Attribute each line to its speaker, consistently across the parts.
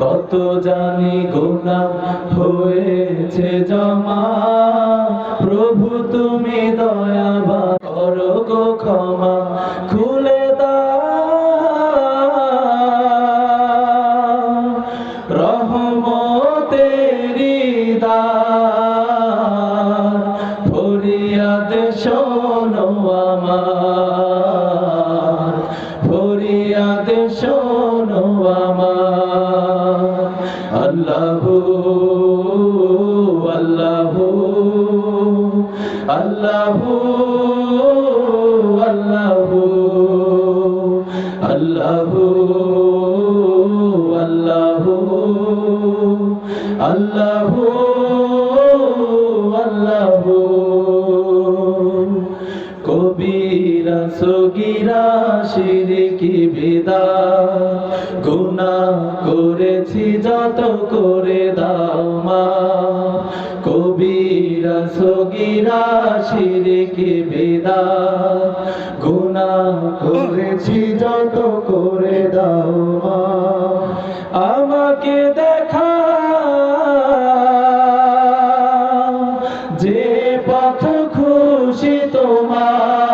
Speaker 1: কত জানি গোনা হয়েছে জমা। প্রভু, তুমি দয়াবা করো গো ক্ষমা, খুলে রহমতেরি দ্বার ফরিয়াদ শোনো আল্লাহ আল্লাহ আল্লাহ আল্লাহ আল্লাহ আল্লাহ আল্লাহ কবিরা সগিরা শির কি বিদা গুনা করেছি যত করে দাও মা। কবিরা, সগিরা, শিরকি বেদা। গুনা করেছি যত করে দাও মা। আমাকে দেখা যে পথ খুশি তোমার।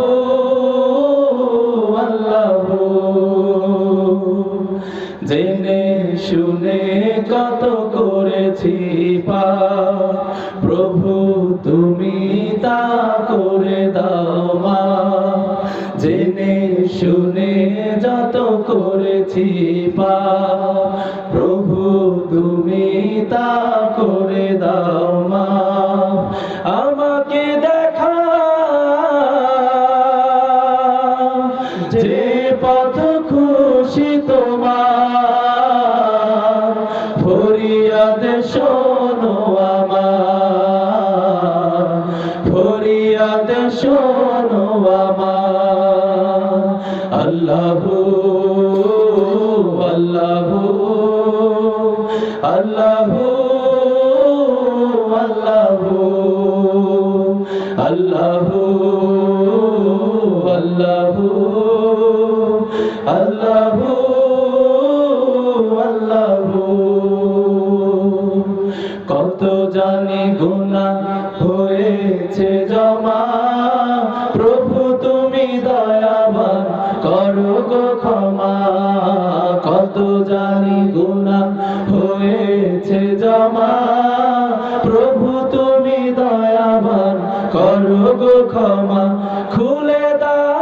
Speaker 1: জেনে শুনে কত করেছি পা। প্রভু, তুমি তা করে দাও মা। জেনে শুনে যত করেছি পা। প্রভু, তুমি তা করে দাও শোনো আমার। ফরিয়াদ শোনো আমার। আল্লাহ আল্লাহ আল্লাহ আল্লাহ আল্লাহ আল্লাহ আল্লাহ হয়েছে জমা। প্রভু, তুমি দয়াবান, করো গো ক্ষমা। কত জানি গুণা হয়েছে জমা। প্রভু, তুমি দয়াবান, করো গো ক্ষমা। খুলে দাও।